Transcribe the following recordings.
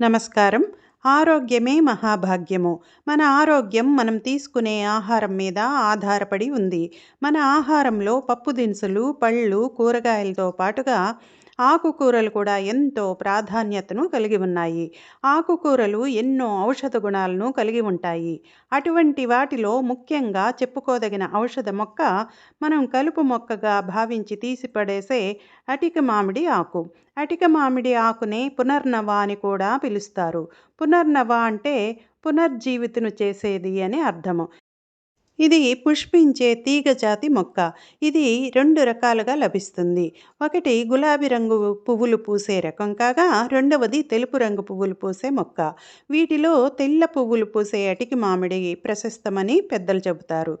నమస్కారం. ఆరోగ్యమే మహాభాగ్యము. మన ఆరోగ్యం మనం తీసుకునే ఆహారం మీద ఆధారపడి ఉంది. మన ఆహారంలో పప్పు దినుసులు పళ్ళు కూరగాయలతో పాటుగా ఆకుకూరలు కూడా ఎంతో ప్రాధాన్యతను కలిగి ఉన్నాయి. ఆకుకూరలు ఎన్నో ఔషధ గుణాలను కలిగి ఉంటాయి. అటువంటి వాటిలో ముఖ్యంగా చెప్పుకోదగిన ఔషధ మొక్క మనం కలుపు మొక్కగా భావించి తీసిపడేసే అటిక మామిడి ఆకు. అటిక మామిడి ఆకునే పునర్నవ అని కూడా పిలుస్తారు. పునర్నవ అంటే పునర్జీవితను చేసేది అని అర్థము. ఇది పుష్పించే తీగజాతి మొక్క. ఇది రెండు రకాలుగా లభిస్తుంది. ఒకటి గులాబీ రంగు పువ్వులు పూసే రకం కాగా రెండవది తెలుపు రంగు పువ్వులు పూసే మొక్క. వీటిలో తెల్ల పువ్వులు పూసే అటికి మామిడి ప్రశస్తమని పెద్దలు చెబుతారు.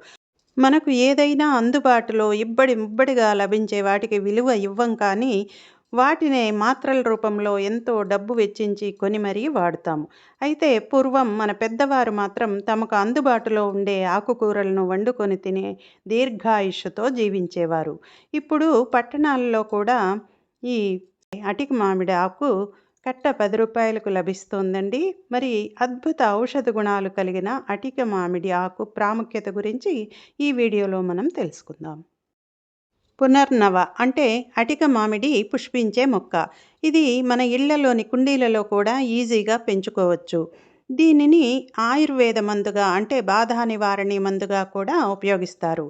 మనకు ఏదైనా అందుబాటులో ఇబ్బడి ముబ్బడిగా లభించే వాటికి విలువ ఇవ్వం కానీ వాటినే మాత్రల రూపంలో ఎంతో డబ్బు వెచ్చించి కొని మరీ వాడుతాము. అయితే పూర్వం మన పెద్దవారు మాత్రం తమకు అందుబాటులో ఉండే ఆకుకూరలను వండుకొని తినే దీర్ఘాయుష్తో జీవించేవారు. ఇప్పుడు పట్టణాలలో కూడా ఈ అటిక మామిడి ఆకు కట్ట పది రూపాయలకు లభిస్తోందండి. మరి అద్భుత ఔషధ గుణాలు కలిగిన అటిక మామిడి ఆకు ప్రాముఖ్యత గురించి ఈ వీడియోలో మనం తెలుసుకుందాం. పునర్నవ అంటే అటిక మామిడి పుష్పించే మొక్క. ఇది మన ఇళ్ళలోని కుండీలలో కూడా ఈజీగా పెంచుకోవచ్చు. దీనిని ఆయుర్వేద మందుగా అంటే బాధ నివారణి మందుగా కూడా ఉపయోగిస్తారు.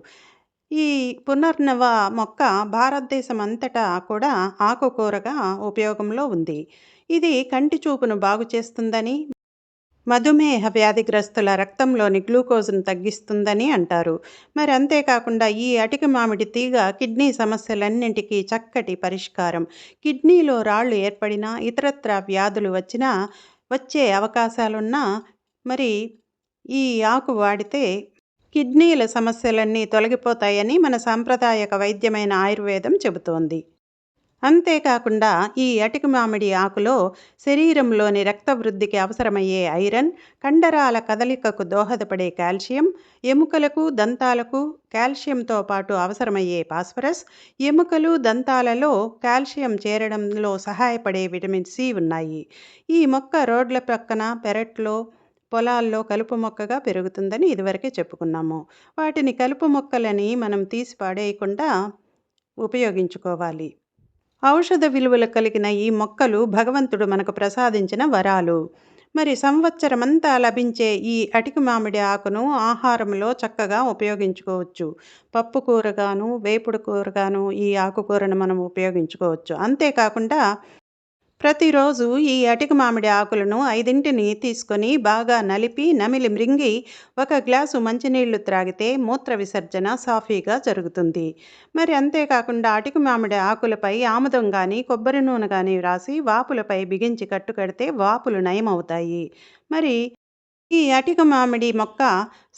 ఈ పునర్నవ మొక్క భారతదేశం అంతటా కూడా ఆకుకూరగా ఉపయోగంలో ఉంది. ఇది కంటి చూపును బాగు చేస్తుందని మధుమేహ వ్యాధిగ్రస్తుల రక్తంలోని గ్లూకోజ్ను తగ్గిస్తుందని అంటారు. మరి అంతేకాకుండా ఈ అటిక మామిడి తీగ కిడ్నీ సమస్యలన్నింటికీ చక్కటి పరిష్కారం. కిడ్నీలో రాళ్ళు ఏర్పడినా ఇతరత్ర వ్యాధులు వచ్చినా వచ్చే అవకాశాలున్నా మరి ఈ ఆకు వాడితే కిడ్నీల సమస్యలన్నీ తొలగిపోతాయని మన సాంప్రదాయక వైద్యమైన ఆయుర్వేదం చెబుతోంది. అంతేకాకుండా ఈ అటిక మామిడి ఆకులో శరీరంలోని రక్త వృద్ధికి అవసరమయ్యే ఐరన్ కండరాల కదలికకు దోహదపడే కాల్షియం ఎముకలకు దంతాలకు కాల్షియంతో పాటు అవసరమయ్యే ఫాస్ఫరస్ ఎముకలు దంతాలలో కాల్షియం చేరడంలో సహాయపడే విటమిన్ సి ఉన్నాయి. ఈ మొక్క రోడ్ల ప్రక్కన పెరట్లో పొలాల్లో కలుపు మొక్కగా పెరుగుతుందని ఇదివరకే చెప్పుకున్నాము. వాటిని కలుపు మొక్కలని మనం తీసి పాడేయకుండా ఉపయోగించుకోవాలి. ఔషధ విలువలు కలిగిన ఈ మొక్కలు భగవంతుడు మనకు ప్రసాదించిన వరాలు. మరి సంవత్సరమంతా లభించే ఈ అటికి మామిడి ఆకును ఆహారంలో చక్కగా ఉపయోగించుకోవచ్చు. పప్పు కూరగాను వేపుడు కూరగాను ఈ ఆకుకూరను మనం ఉపయోగించుకోవచ్చు. అంతేకాకుండా ప్రతిరోజు ఈ అటిక మామిడి ఆకులను ఐదింటిని తీసుకొని బాగా నలిపి నమిలి మృంగి ఒక గ్లాసు మంచినీళ్ళు త్రాగితే మూత్ర విసర్జన సాఫీగా జరుగుతుంది. మరి అంతేకాకుండా అటిక మామిడి ఆకులపై ఆముదం కానీ కొబ్బరి నూనె కానీ రాసి వాపులపై బిగించి కట్టుకడితే వాపులు నయమవుతాయి. మరి ఈ అటిక మామిడి మొక్క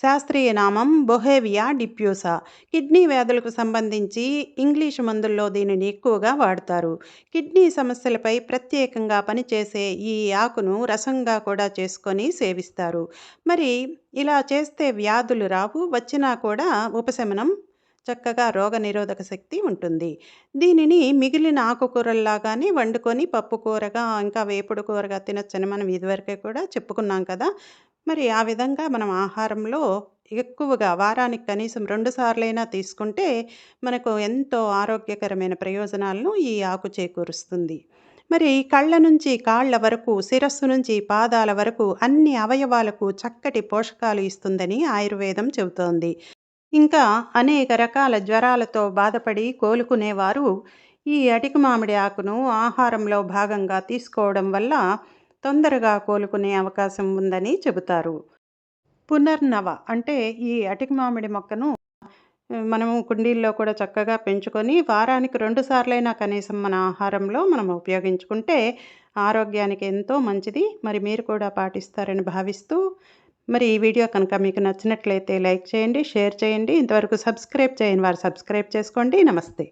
శాస్త్రీయ నామం బొహేవియా డిప్యూసా. కిడ్నీ వ్యాధులకు సంబంధించి ఇంగ్లీష్ మందుల్లో దీనిని ఎక్కువగా వాడతారు. కిడ్నీ సమస్యలపై ప్రత్యేకంగా పనిచేసే ఈ ఆకును రసంగా కూడా చేసుకొని సేవిస్తారు. మరి ఇలా చేస్తే వ్యాధులు రావు వచ్చినా కూడా ఉపశమనం చక్కగా రోగ నిరోధక శక్తి ఉంటుంది. దీనిని మిగిలిన ఆకుకూరల్లాగానే వండుకొని పప్పు కూరగా ఇంకా వేపుడు కూరగా తినొచ్చని మనం ఇదివరకే కూడా చెప్పుకున్నాం కదా. మరి ఆ విధంగా మనం ఆహారంలో ఎక్కువగా వారానికి కనీసం రెండు సార్లైనా తీసుకుంటే మనకు ఎంతో ఆరోగ్యకరమైన ప్రయోజనాలను ఈ ఆకు చేకూరుస్తుంది. మరి కళ్ళ నుంచి కాళ్ళ వరకు శిరస్సు నుంచి పాదాల వరకు అన్ని అవయవాలకు చక్కటి పోషకాలు ఇస్తుందని ఆయుర్వేదం చెబుతోంది. ఇంకా అనేక రకాల జ్వరాలతో బాధపడి కోలుకునేవారు ఈ అటిక మామిడి ఆకును ఆహారంలో భాగంగా తీసుకోవడం వల్ల తొందరగా కోలుకునే అవకాశం ఉందని చెబుతారు. పునర్నవ అంటే ఈ అటిక మామిడి మొక్కను మనము కుండీల్లో కూడా చక్కగా పెంచుకొని వారానికి రెండు సార్లైనా కనీసం మన ఆహారంలో మనం ఉపయోగించుకుంటే ఆరోగ్యానికి ఎంతో మంచిది. మరి మీరు కూడా పాటిస్తారని భావిస్తూ మరి ఈ వీడియో కనుక మీకు నచ్చినట్లయితే లైక్ చేయండి షేర్ చేయండి. ఇంతవరకు సబ్స్క్రైబ్ చేయని వారు సబ్స్క్రైబ్ చేసుకోండి. నమస్తే.